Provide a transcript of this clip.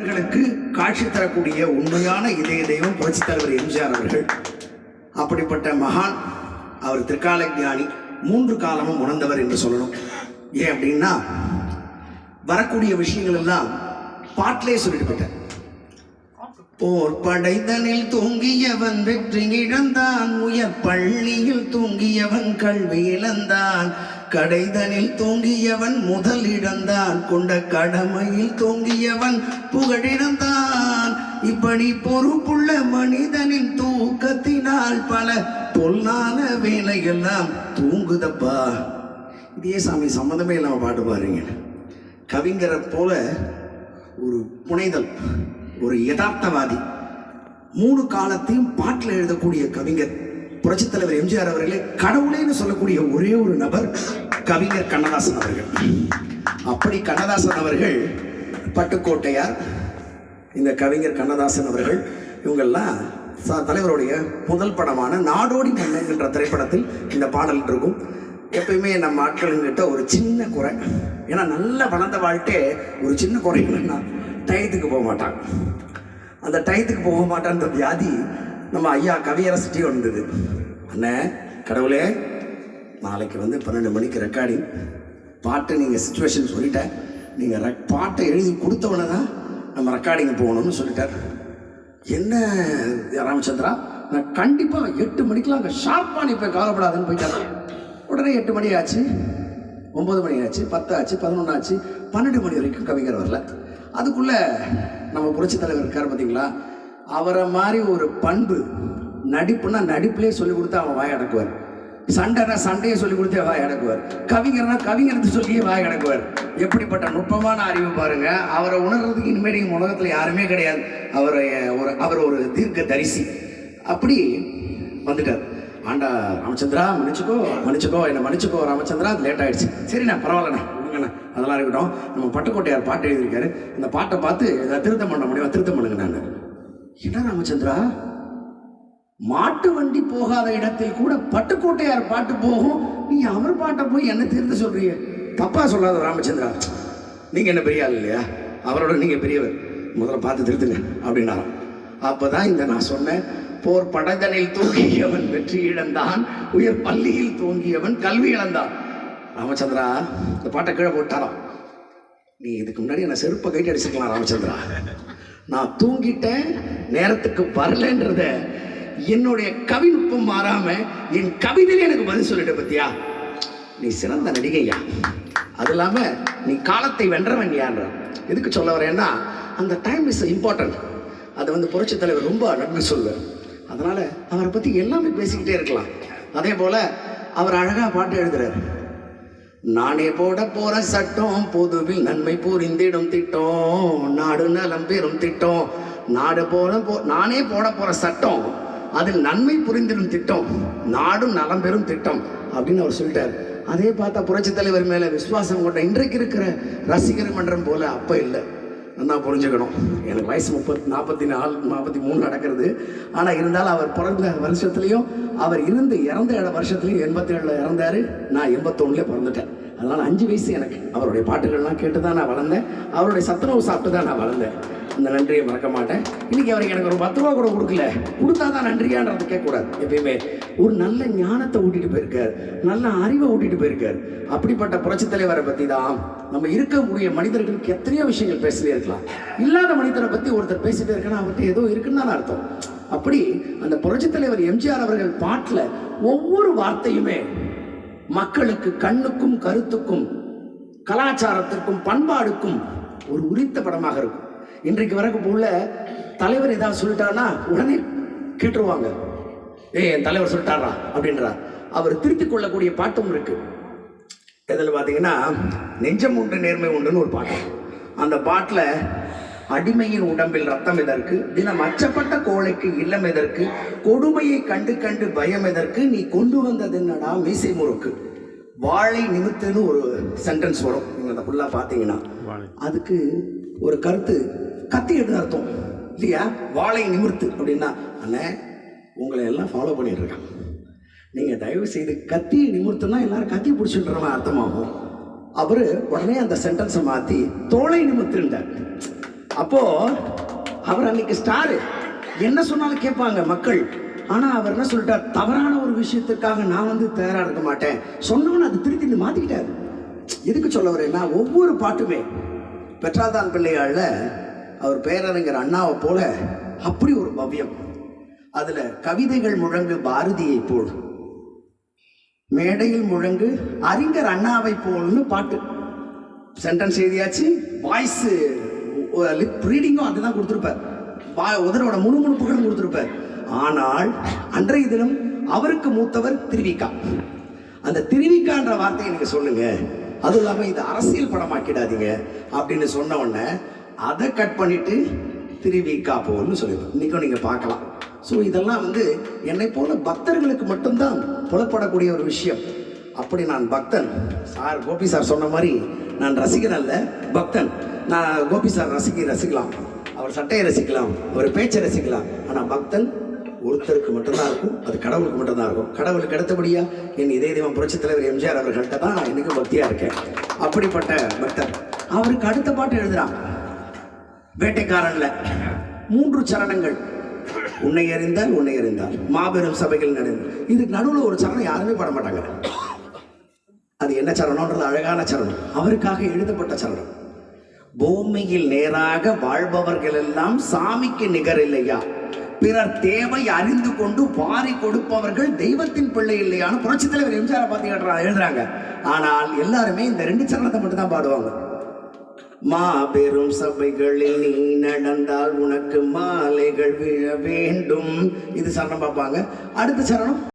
அவர்களுக்கு காட்சி தரக்கூடிய உண்மையான இதய தெய்வம் புரட்சித் தலைவர் எம்ஜிஆர் அவர்கள். அப்படிப்பட்ட மகான் அவர் திரிகால ஞானி மூன்று காலமும் உணர்ந்தவர் என்று சொல்லணும். ஏன் அப்படின்னா வரக்கூடிய விஷயங்கள் எல்லாம் பாட்டிலே சொல்லிட்டு போயிட்டார். போர் படைதனில் தூங்கியவன் வெற்றி இழந்தான் உயர் பள்ளியில் தூங்கியவன் கல்வி இழந்தான். கடைதனில் தூங்கியவன் முதல் இடந்தான் கொண்ட கடமையில் தூங்கியவன் புகழிடந்தான். இப்படி பொறுப்புள்ள மனிதனின் தூக்கத்தினால் பல பொல்லாத வேலையெல்லாம் தூங்குதப்பா. இதே சாமி சம்மந்தமே இல்லாமல் பாட்டு பாருங்க. கவிஞரை போல ஒரு புனைதல் ஒரு யதார்த்தவாதி மூணு காலத்தையும் பாட்டில் எழுதக்கூடிய கவிஞர். புரட்சித் தலைவர் எம்ஜிஆர் அவர்களே கடவுளேன்னு சொல்லக்கூடிய ஒரே ஒரு நபர் கவிஞர் கண்ணதாசன் அவர்கள். அப்படி கண்ணதாசன் அவர்கள் பட்டுக்கோட்டையார் இந்த கவிஞர் கண்ணதாசன் அவர்கள் இவங்கெல்லாம் ச- தலைவருடைய முதல் படமான நாடோடி மன்னன் என்ற திரைப்படத்தில் இந்த பாடல் இருக்கும். எப்பயுமே நம்ம ஆட்களுங்கிட்ட ஒரு சின்ன குறை. ஏன்னா நல்ல வளர்ந்த வாழ்க்கை ஒரு சின்ன குறை என்னன்னா டயத்துக்கு போக மாட்டான். அந்த டயத்துக்கு போக மாட்டான்ற வியாதி நம்ம ஐயா கவியரசிட்டி வந்தது. அண்ணே கடவுளே நாளைக்கு வந்து பன்னெண்டு மணிக்கு ரெக்கார்டிங் பாட்டு நீங்கள் சுச்சுவேஷன் சொல்லிட்டேன். நீங்கள் ரெக் பாட்டை எழுதி கொடுத்தவொடனே தான் நம்ம ரெக்கார்டிங் போகணும்னு சொல்லிட்டார். என்ன ராமச்சந்திரா? நான் கண்டிப்பாக எட்டு மணிக்கெலாம் அங்கே ஷார்ப்பாக நீ போய் கவலைப்படாதுன்னு போயிட்டாங்க உடனே எட்டு மணி ஆச்சு. ஒம்பது மணி ஆச்சு பத்து ஆச்சு பதினொன்று ஆச்சு. பன்னெண்டு மணி வரைக்கும் கவிஞர் வரல. அதுக்குள்ளே நம்ம புரட்சித் தலைவர் இருக்கார் பார்த்தீங்களா அவரை மாதிரி ஒரு பண்பு நடிப்புனா நடிப்புலேயே சொல்லி கொடுத்து அவன் வாய் அடக்குவார். சண்டைனா சண்டையை சொல்லி கொடுத்தே வாய் அடக்குவார். கவிஞர்னா கவிஞரத்து சொல்லியே வாய் அடக்குவார். எப்படிப்பட்ட நுட்பமான அறிவு பாருங்க. அவரை உணர்றதுக்கு இனிமேல் நீங்கள் உலகத்தில் யாருமே கிடையாது. அவரை ஒரு அவர் ஒரு தீர்க்க தரிசி அப்படி வந்துட்டார். ஆண்டா ராமச்சந்திரா மன்னிச்சுக்கோ மன்னிச்சுக்கோ என்னை மன்னிச்சுக்கோ ராமச்சந்திரா அது லேட் ஆயிடுச்சு. சரிண்ணா பரவாயில்லண்ணா விடுங்கண்ணா அதெல்லாம் இருக்கட்டும். நம்ம பட்டுக்கோட்டையார் பாட்டு எழுதியிருக்காரு. இந்த பாட்டை பார்த்து திருத்தம் பண்ண முடியும்? திருத்தம் பண்ணுங்க நான். என்ன ராமச்சந்திரா? மாட்டு வண்டி போகாத இடத்தில் கூட பட்டுக்கோட்டையார் பாட்டு போகும். நீ அவர் பாட்டை போய் என்ன திருத்த சொல்றீங்க? தப்பா சொல்லாத ராமச்சந்திரா. நீங்க என்ன பெரிய ஆள் இல்லையா? அவரோட நீங்க பெரியவர். முதல்ல பார்த்து திருத்துங்க அப்படின்னாராம். அப்பதான் இந்த நான் சொன்னேன் போர் படைதனில் தூங்கியவன் வெற்றி இழந்தான் உயர் பள்ளியில் தூங்கியவன் கல்வி இழந்தான். ராமச்சந்திரா இந்த பாட்டை கீழே போட்டாராம். நீ இதுக்கு முன்னாடி என்ன செருப்பை கைட்டு அடிச்சிருக்கலாம் ராமச்சந்திரா. நான் தூங்கிட்டேன் நேரத்துக்கு வரலன்றத என்னுடைய கவிநுட்பம் மாறாம என் கவிதையில எனக்கு பதில் சொல்லிட்ட பத்தியா? நீ சிறந்த நடிகையா? அது இல்லாம நீ காலத்தை வென்றவன் யான்ற. எதுக்கு சொல்ல வரேன்னா அந்த டைம் இஸ் இம்பார்ட்டன்ட் அதை வந்து புரட்சி தலைவர் ரொம்ப நன்மை சொல்வார். அதனால அவரை பத்தி எல்லாமே பேசிக்கிட்டே இருக்கலாம். அதே போல அவர் அழகா பாட்டு எழுதுறாரு. நானே போட போற சட்டம் பொதுவில் நன்மை புரிந்திடும் திட்டம். நாடு நலம் பெறும் திட்டம். நாடு போட போ நானே போட போற சட்டம் அதில் நன்மை புரிந்திடும் திட்டம் நாடும் நலம் பெறும் திட்டம் அப்படின்னு அவர் சொல்லிட்டார். அதே பார்த்தா புரட்சி தலைவர் மேல விசுவாசம் கொண்ட இன்றைக்கு இருக்கிற ரசிகர் மன்றம் போல அப்ப இல்லை. நல்லா புரிஞ்சுக்கணும். எனக்கு வயசு முப்பத்தி நாற்பத்தி நாலு நாற்பத்தி மூணு நடக்கிறது. ஆனால் இருந்தாலும் அவர் பிறந்த வருஷத்துலையும் அவர் இருந்து இறந்த இட வருஷத்துலையும் எண்பத்தி ஏழில் இறந்தாரு. நான் எண்பத்தொன்னுலே பிறந்துட்டேன். அதனால் அஞ்சு வயசு எனக்கு. அவருடைய பாட்டுகள்லாம் கேட்டு தான் நான் வளர்ந்தேன். அவருடைய சத்துணவு சாப்பிட்டு தான் நான் வளர்ந்தேன். அந்த நன்றியை மறக்க மாட்டேன். இன்னைக்கு அவருக்கு எனக்கு ஒரு பத்து ரூபா கூட கொடுக்கல. கொடுத்தா தான் நன்றியான்றது கேட்கக்கூடாது. எப்பயுமே ஒரு நல்ல ஞானத்தை ஊட்டிட்டு போயிருக்கார். நல்ல அறிவை ஊட்டிட்டு போயிருக்கார். அப்படிப்பட்ட புரட்சி தலைவரை பற்றி தான் நம்ம இருக்கக்கூடிய மனிதர்களுக்கு எத்தனையோ விஷயங்கள் பேசிட்டே இருக்கலாம். இல்லாத மனிதரை பற்றி ஒருத்தர் பேசிட்டே இருக்கனா அவர்கிட்ட ஏதோ இருக்குன்னு தான் அர்த்தம். அப்படி அந்த புரட்சி தலைவர் எம்ஜிஆர் அவர்கள் பாட்டில் ஒவ்வொரு வார்த்தையுமே மக்களுக்கு கண்ணுக்கும் கருத்துக்கும் கலாச்சாரத்திற்கும் பண்பாடுக்கும் ஒரு உரித்த படமாக இருக்கும். இன்றைக்கு வரைக்கும் உள்ள தலைவர் ஏதாவது சொல்லிட்டாருன்னா உடனே கேட்டுருவாங்க. ஏய் என் தலைவர் சொல்லிட்டாரா? அப்படின்றா அவர் திருத்திக் கொள்ளக்கூடிய பாட்டும் இருக்கு. இதில் பார்த்தீங்கன்னா நெஞ்சம் உண்டு நேர்மை உண்டுன்னு ஒரு பாட்டு. அந்த பாட்டில் அடிமையின் உடம்பில் ரத்தம் எதற்கு? தினம் அச்சப்பட்ட கோழைக்கு இல்லம் எதற்கு? கொடுமையை கண்டு கண்டு பயம் எதற்கு? நீ கொண்டு வந்தது என்னடா? மீசை முறுக்கு. வாழை நிமித்துன்னு ஒரு சென்டென்ஸ் வரும். நீங்கள் அதை ஃபுல்லாக பார்த்தீங்கன்னா. அதுக்கு ஒரு கருத்து. கத்தி எடுத்து அர்த்தம். இல்லையா? வாழை நிமிர்த்து அப்படின்னா அண்ணே உங்களை எல்லாம் ஃபாலோ பண்ணிட்டு நீங்கள் தயவு செய்து கத்தி நிமிர்த்துனா எல்லாரும் கத்தி பிடிச்சிட்டு அர்த்தமாகும். அவர் உடனே அந்த சென்டென்ஸை மாற்றி தோலை நிமிர்த்துண்டார் அப்போது அவர் அன்னைக்கு ஸ்டாரு என்ன சொன்னாலும் கேட்பாங்க மக்கள். ஆனால் அவர் என்ன சொல்லிட்டார்? தவறான ஒரு விஷயத்துக்காக நான் வந்து தயாராக இருக்க மாட்டேன். சொன்னவன் அது திருத்தி மாத்திக்கிட்டாரு. எதுக்கு சொல்ல வரேன்னா ஒவ்வொரு பாட்டுமே பெற்றாதான் பிள்ளையால் அவர் பேரறிஞர் அண்ணாவை போல அப்படி ஒரு பவ்யம். அதில் கவிதைகள் முழங்கு பாரதியை போல். மேடையில் முழங்கு அறிஞர் அண்ணாவை போல்னு பாட்டு. சென்டென்ஸ் எழுதியாச்சு வாய்ஸ் லிப் ரீடிங்கும் அதுதான் கொடுத்துருப்பார். வா- உதரோட முணுமுணுப்புகளும் கொடுத்துருப்பார். ஆனால் அன்றைய தினம் அவருக்கு மூத்தவர் திருவிக்கா. அந்த திருவிக்கான்ற வார்த்தையை நீங்கள் சொல்லுங்கள் அதுவும் இல்லாமல் இது அரசியல் படமாக்கிடாதீங்க அப்படின்னு சொன்ன உடனே அதை கட் பண்ணிட்டு திருவிக்கா காப்போம்னு சொல்லிடுவோம் இன்றைக்கும் நீங்கள் பார்க்கலாம். ஸோ இதெல்லாம் வந்து என்னை போல பக்தர்களுக்கு மட்டும்தான் புலப்படக்கூடிய ஒரு விஷயம். அப்படி நான் பக்தன். சார் கோபி சார் சொன்ன மாதிரி நான் ரசிகன் அல்ல பக்தன். நான் கோபி சார் ரசிக்க ரசிக்கலாம். அவர் சட்டையை ரசிக்கலாம் அவர் பேச்சை ரசிக்கலாம். ஆனால் பக்தன் ஒருத்தருக்கு மட்டும்தான் இருக்கும் அது கடவுளுக்கு மட்டும்தான் இருக்கும். கடவுளுக்கு அடுத்தபடியா என் இதய தெய்வம் புரட்சி தலைவர் எம்ஜிஆர் அவர்கள்ட்ட தான் இன்னைக்கு பக்தியாக இருக்கேன். அப்படிப்பட்ட பக்தர் அவருக்கு அடுத்த பாட்டு எழுதுறான். வேட்டைக்காரன்ல மூன்று சரணங்கள். உன்னை அறிந்தால் உன்னை அறிந்தால். மாபெரும் சபைகள் நடந்து. இதுக்கு நடுவுல ஒரு சரணம் யாருமே பாட மாட்டாங்க. அது என்ன சரணம்ன்றது அழகான சரணம். அவருக்காக எழுதப்பட்ட சரணம். பூமியில் நேராக வாழ்பவர்கள் எல்லாம் சாமிக்கு நிகர் இல்லையா பிறர் தேவை அறிந்து கொண்டு வாரி கொடுப்பவர்கள் தெய்வத்தின் பிள்ளை இல்லையான்னு புரட்சி தலைவர் எம்ஜிஆர் பார்த்து எழுதுறாங்க. ஆனால் எல்லாருமே இந்த ரெண்டு சரணத்தை மட்டும் தான் பாடுவாங்க. மாபெரும் சபைகளில் நீ நடந்தால் உனக்கு மாலைகள் விழ வேண்டும். இது சரணம் பார்ப்பாங்க. அடுத்த சரணம்.